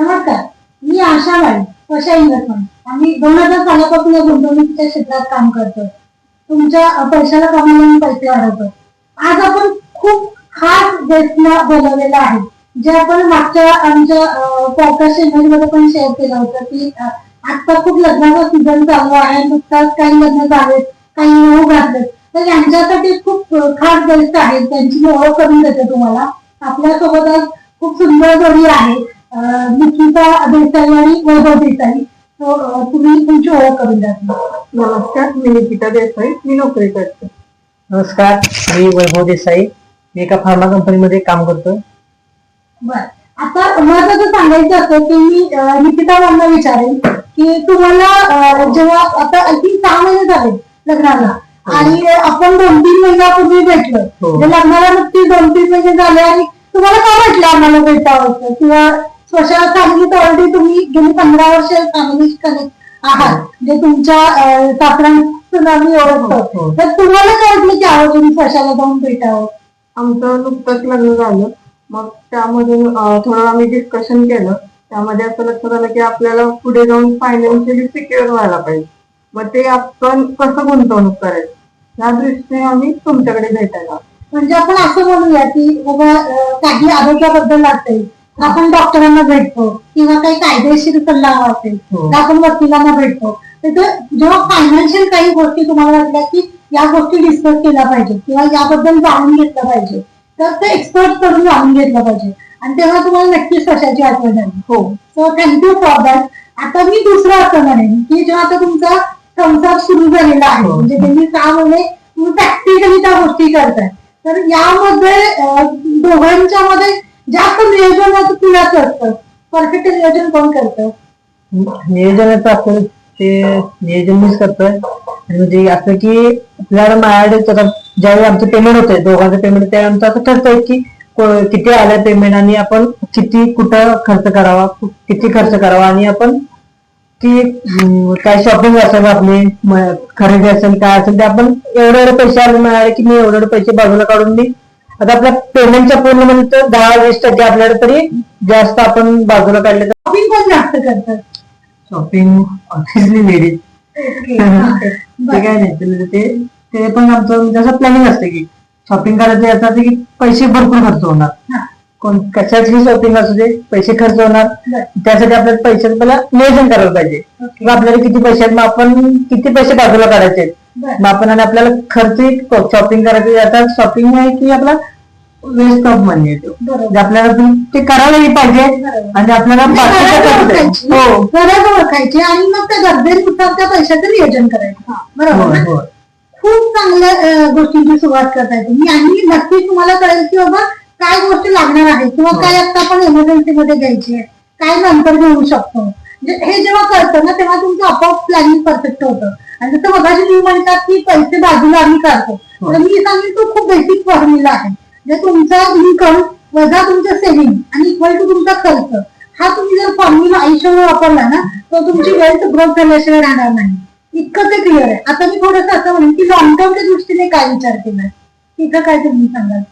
नमस्कार. मी आशा बाई पशा इन्व्हेस्टमेंट आम्ही दोन हजार सालापासून या गुंतवणुकीच्या क्षेत्रात काम करतो तुमच्या पैशाला कमावून पैसे वाढवतो आज आपण खूप खास गेस्टला बोलवलेला आहे. जे आपण मागच्या आमच्या पॉडकास्टमध्ये पण शेअर केलं होतं की आता खूप लग्नाचा सीझन चालू आहे. नुकताच काही लग्न झालेत काही नऊ घातलेत. तर यांच्यासाठी खूप खास गेस्ट आहेत त्यांची मी ओळख करून देते तुम्हाला. आपल्यासोबत आज खूप सुंदर जोडी आहे. निकिता देसाई आणि वैभव देसाई तुम्ही तुमची ओळख करून द्या नमस्कार मी निकिता देसाई मी नोकरी करते नमस्कार मी वैभव देसाई मी एका फार्मा कंपनीमध्ये काम करतो बर. आता महत्वाचं सांगायचं असं की मी निकिता यांना विचारेन की तुम्हाला जेव्हा आता आय थिंक सहा महिने झाले लग्नाला आणि आपण दोन तीन महिन्यापूर्वी भेटलो. हो. म्हणजे लग्नाला नुकतीच दोन तीन महिने झाले आणि तुम्हाला काय वाटलं आम्हाला भेटावं किंवा स्वतः फॅमिलीत ऑलरेडी तुम्ही गेली पंधरा वर्ष फॅमिली कनेक्ट आहात. म्हणजे तुमच्या सासऱ्यांचं आम्ही हो, ओळखतो. हो. तर तुम्हाला काय वाटलं की आहो तुम्ही स्वशाला जाऊन भेटावं आमचं नुकतंच लग्न झालं. मग त्यामधून थोडं आम्ही डिस्कशन केलं. त्यामध्ये असं लक्षात आलं की आपल्याला पुढे जाऊन फायनान्शियली सिक्युअर व्हायला पाहिजे. मग ते आपण कसं गुंतवणूक करायचं? या दृष्टीने आम्ही तुमच्याकडे भेटायला. म्हणजे आपण असं म्हणूया की बाबा काही आरोग्याबद्दल असेल आपण डॉक्टरांना भेटतो किंवा काही कायदेशीर सल्ला हवा असेल हो. तर आपण वकिलांना भेटतो. तर जेव्हा फायनान्शियल काही गोष्टी तुम्हाला वाटल्या की या गोष्टी डिस्कस केल्या पाहिजे किंवा याबद्दल जाणून घेतलं पाहिजे तर ते एक्सपर्टकडून जाणून घेतलं पाहिजे. आणि तेव्हा तुम्हाला नक्कीच कशाची आठवण आली. हो. सो थँक्यू फॉर दॅट आता मी दुसरं असं म्हणेन की जेव्हा आता तुमचा संसार सुरू झालेला आहे हो. म्हणजे त्यांनी महिने तुम्ही प्रॅक्टिकली त्या गोष्टी करताय. तर यामध्ये दोघांच्या मध्ये जास्त नियोजन कुणाचं असतं? परफेक्ट नियोजन कोण करतं? नियोजनाचं असं ते नियोजन मीच करतोय. आणि म्हणजे असं की आपल्याला माझ्याकडे आता ज्यावेळी आमचं पेमेंट होतंय दोघांचं पेमेंट त्यावेळी आमचं असं ठरतंय की को- किती आलं पेमेंट आणि आपण किती कुठं खर्च करावा किती खर्च करावा आणि आपण की अं, काय शॉपिंग असेल आपली म- खरेदी असेल काय असेल ते आपण एवढे एवढे पैसे आले मिळाले की मी एवढे एवढे पैसे बाजूला काढून मी आता आपल्या पेमेंटच्या पूर्ण म्हणजे तर दहा वीस टक्के आपल्याकडे तरी जास्त आपण बाजूला काढले तर शॉपिंग कोण जास्त करतात शॉपिंग लेडीज Okay. ते काय नाही ते- ते ते पण आमचं म्हणजे असं प्लॅनिंग असते की शॉपिंग करायचं याचं असं की पैसे भरपूर खर्च होणार हा. कोण कशाची शॉपिंग असू दे पैसे खर्च होणार. त्यासाठी आपल्याला पैसे पहिला नियोजन करायला पाहिजे. किंवा आपल्याला किती पैसे आहेत मग आपण किती पैसे बाजूला काढायचे आहेत. आणि आपल्याला खर्च शॉपिंग करायचं याचा शॉपिंग आहे की आपला वेस्ट ऑफ मनी येतो आपल्याला ते- करायलाही पाहिजे. आणि आपल्याला हो. गरज ओळखायची. आणि मग त्या गरजेनुसार त्या पैशाचं नियोजन करायचं. बरोबर. खूप चांगल्या गोष्टींची सुरुवात करताय तुम्ही आणि नक्कीच तुम्हाला कळेल की बाबा काय गोष्टी लागणार आहे किंवा हो. काय आता आपण इमर्जन्सी मध्ये घ्यायची आहे. काय नंतर घेऊ शकतो? म्हणजे हे जेव्हा कळतं ना तेव्हा तुमचं आपोआप प्लॅनिंग परफेक्ट होतं. आणि जसं मगाशी तुम्ही म्हणतात की पैसे बाजूला आम्ही काढतो हो. तर मी सांगेन तो खूप बेसिक फॉर्म्युला आहे. म्हणजे तुमचा इन्कम वजा तुमचं सेव्हिंग आणि इक्वल टू तुमचा खर्च. हा तुम्ही जर फॉर्म्युला आयुष्यभर वापरला ना तर तुमची वेल्थ ग्रोथ झाल्याशिवाय राहणार नाही. इतकं ते क्लिअर आहे. आता मी थोडंसं असं म्हणेन की लॉंग टर्मच्या दृष्टीने काय विचार केलाय? तिथं काय तुम्ही सांगाल.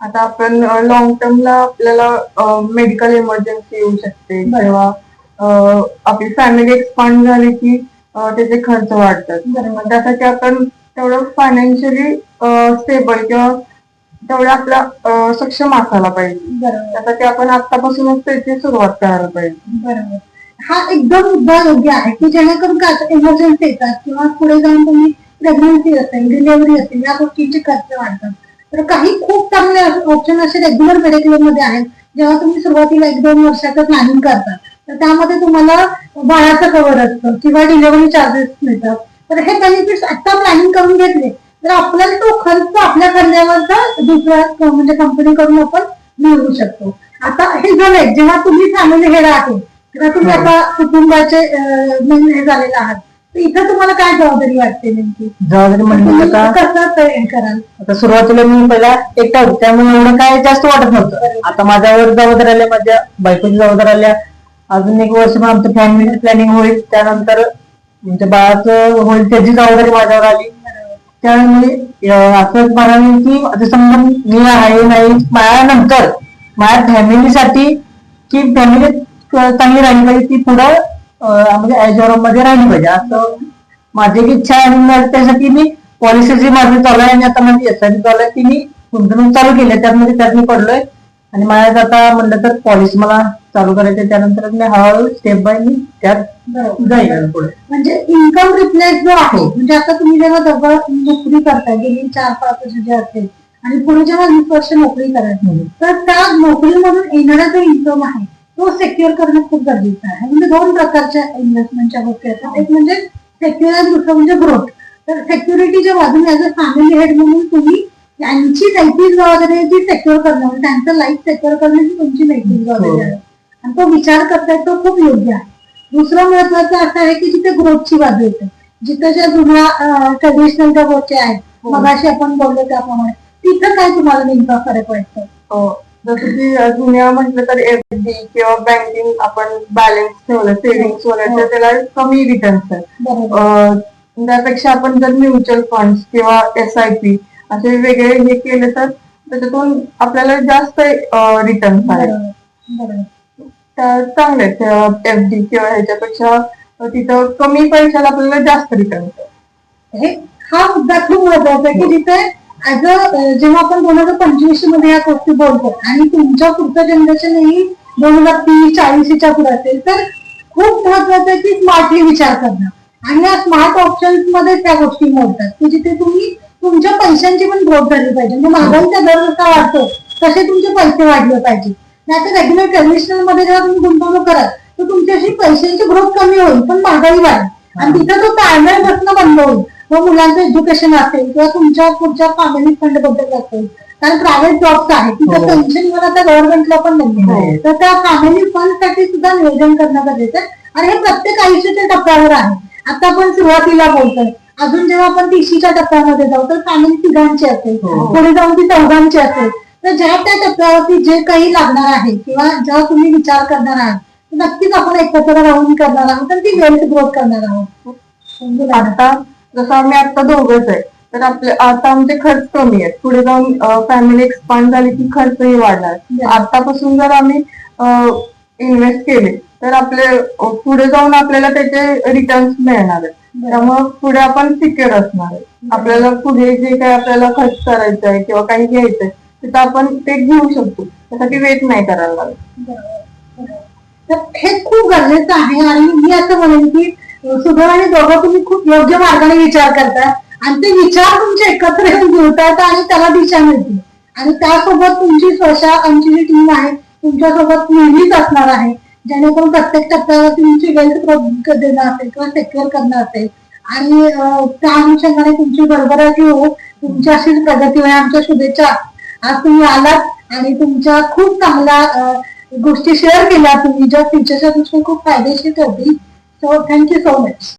आता आपण लॉंग टर्मला आपल्याला मेडिकल इमर्जन्सी येऊ शकते. किंवा आपली फॅमिली एक्सपांड झाली की त्याचे खर्च वाढतात. बरोबर. मग त्यासाठी आपण तेवढं फायनान्शियली स्टेबल किंवा तेवढं आपला सक्षम असायला पाहिजे. त्यासाठी आपण आतापासूनच त्याची सुरुवात करायला पाहिजे. बरोबर. हा एकदम मुद्दा योग्य आहे की जेणेकरून काय इमर्जन्सी येतात किंवा पुढे जाऊन तुम्ही प्रेग्नन्सी असेल डिलिव्हरी असेल या गोष्टींचे खर्च वाढतात. तर काही खूप चांगले ऑप्शन असे रेग्युलर मेडिक्लेममध्ये आहेत जेव्हा तुम्ही सुरुवातीला एक दोन वर्षाचं प्लॅनिंग करता तर त्यामध्ये तुम्हाला बाळाचं कव्हर असतं किंवा डिलिव्हरी चार्जेस मिळतात. तर हे बेनिफिट्स आता प्लॅनिंग करून घेतले. तर आपल्याला तो खर्च आपल्या करण्यावरचा दुसऱ्या म्हणजे कंपनीकडून आपण मिळवू शकतो. आता हे झालंय जेव्हा तुम्ही फॅमिली हेड आहात किंवा तुम्ही आता कुटुंबाचे हे झालेले आहात. तर इथं तुम्हाला काय जबाबदारी वाटते नेमकी? जबाबदारी म्हणजे कराल? आता सुरुवातीला मी पहिला एकटा होतो त्यामुळे एवढं काय जास्त वाटत नव्हतं. आता माझ्यावर जबाबदारी आल्या माझ्या बायकोची जबाबदारी आल्या अजून एक वर्ष मग आमचं फॅमिली प्लॅनिंग होईल. त्यानंतर म्हणजे बाळाचं होईल त्याची जबाबदारी माझ्यावर आली. त्यामुळे असंच असं मला की आता समजा मी आहे नाही. माझ्यानंतर माझ्या फॅमिलीसाठी की फॅमिली चांगली राहिली पाहिजे ती पुढं म्हणजे ऍजॉरमध्ये राहिली पाहिजे. असं माझी एक इच्छा आहे. त्यासाठी मी पॉलिसी जी माझी चालू आहे आणि आता माझी एस आय चालू आहे ती मी गुंतवणूक चालू केली त्यात म्हणजे त्यात मी पडलोय. आणि माझ्यात आता म्हणलं तर पॉलिसी मला चालू करायची. त्यानंतर मी हळूहळू स्टेप बाय मी त्यात जाईल पुढे. म्हणजे इन्कम रिप्लेस जो आहे म्हणजे आता तुम्ही जेव्हा दोघं नोकरी करताय गेली चार पाच वर्ष जे असेल आणि पुढे जेव्हा वीस वर्ष नोकरी करायची तर त्या नोकरीमधून येणारा जो इन्कम आहे तो सेक्युअर करणं खूप गरजेचं आहे. म्हणजे दोन प्रकारच्या इन्व्हेस्टमेंटच्या गोष्टी असतात एक म्हणजे सेक्युअर आणि दुसरं म्हणजे ग्रोथ तर सेक्युरिटीच्या बाजूने ऍज अ फॅमिली हेड म्हणून तुम्ही त्यांची नैतिक जबाबदारी आहे ती सेक्युअर करणं त्यांचं लाईफ सेक्युअर करणं ही तुमची नैतिक जबाबदारी आहे. आणि तो विचार करताय तो खूप योग्य आहे. दुसरं महत्वाचं असं आहे की जिथे ग्रोथची बाजू येते. जिथं ज्या जुन्या ट्रेडिशनल ज्या गोष्टी आहेत मगाशी आपण बोललो त्याप्रमाणे तिथं काय तुम्हाला नेमका फरक वाटतो? हो. जसं की जुन्या म्हटलं तर एफ डी किंवा बँकिंग आपण बॅलन्स ठेवलं सेव्हिंग्स वगैरे तर त्याला कमी रिटर्न्स आहेत. त्यापेक्षा आपण जर म्युच्युअल फंड किंवा एस आय पी असे वेगळे हे केले तर त्याच्यातून आपल्याला जास्त रिटर्न्स आहेत. चांगले एफ डी किंवा ह्याच्यापेक्षा तिथं कमी पैशाला आपल्याला जास्त रिटर्न्स हे हा मुद्दा खूप महत्त्वाचा आहे की जिथे ऍज अ जेव्हा आपण दोन हजार पंचवीसमध्ये या गोष्टी बोलतो आणि तुमच्या पुढचं जनरेशन ही दोन हजार तीस चाळीसच्या पुढे असेल तर खूप महत्वाचं आहे की स्मार्टली विचार करणं. आणि या स्मार्ट ऑप्शन्समध्ये त्या गोष्टी मोडतात. की जिथे तुम्ही तुमच्या पैशांची पण ग्रोथ झाली पाहिजे. म्हणजे महागाईचा दर जसा वाढतो तसे तुमचे पैसे वाढले पाहिजे. नाही तर रेग्युलर ट्रेडिशनलमध्ये जेव्हा तुम्ही गुंतवणूक कराल तर तुमची अशी पैशांची ग्रोथ कमी होईल पण महागाई वाढेल. आणि तिथं तो ताळमेळ बसणं बंद होईल मग मुलांचं एज्युकेशन असेल किंवा तुमच्या पुढच्या फॅमिली फंडबद्दल असेल कारण प्रायव्हेट जॉब्स आहे तिथं हो. पेन्शन आता गव्हर्नमेंटला पण नाही हो. तर त्या फॅमिली फंडसाठी सुद्धा नियोजन करणं गरजेचं आहे. आणि हे प्रत्येक आयुष्याच्या टप्प्यावर आहे. आता आपण सुरुवातीला बोलतोय. अजून जेव्हा आपण तिशीच्या टप्प्यामध्ये जाऊ तर फॅमिली तिघांची असेल. हो. पुढे जाऊन ती चौघांची असेल. तर ज्या त्या टप्प्यावरती जे काही लागणार आहे किंवा जेव्हा तुम्ही विचार करणार आहात नक्कीच आपण एकत्र राहून करणार आहोत तर ती वेल्थ ग्रोथ करणार आहोत. आलं? आता जसं आम्ही आता दोघच आहे तर आपले आता आमचे खर्च कमी आहेत. पुढे जाऊन फॅमिली एक्सपांड झाली की खर्चही वाढणार. आतापासून जर आम्ही इन्व्हेस्ट केले तर आपले पुढे जाऊन आपल्याला त्याचे रिटर्न्स मिळणार आहेत. त्यामुळे पुढे आपण सिक्युअर असणार आहे आपल्याला पुढे जे काही आपल्याला खर्च करायचं आहे किंवा काही घ्यायचंय तिथं आपण ते घेऊ शकतो. त्यासाठी वेट नाही करायला लागत. तर हे खूप गरजेचं आहे आणि मी असं म्हणेन की सुधर आणि दोघं तुम्ही खूप योग्य मार्गाने विचार करताय आणि ते विचार तुमचे एकत्र येऊन जुळतात आणि त्याला दिशा मिळते. आणि त्यासोबत तुमची स्वशा आमची जी टीम आहे तुमच्यासोबत नेहमीच असणार आहे. जेणेकरून प्रत्येक टप्प्यावर तुमची वेल्थ ग्रोथ देणं असेल किंवा सेक्युअर करणं असेल. आणि त्या अनुषंगाने तुमची बरोबर हो तुमची अशीच प्रगती होईल. आमच्या शुभेच्छा. आज तुम्ही आलात आणि तुमच्या खूप चांगल्या गोष्टी शेअर केल्या तुम्ही. ज्या फ्युचरच्या खूप फायदेशीर होती सो थँक्यू सो मच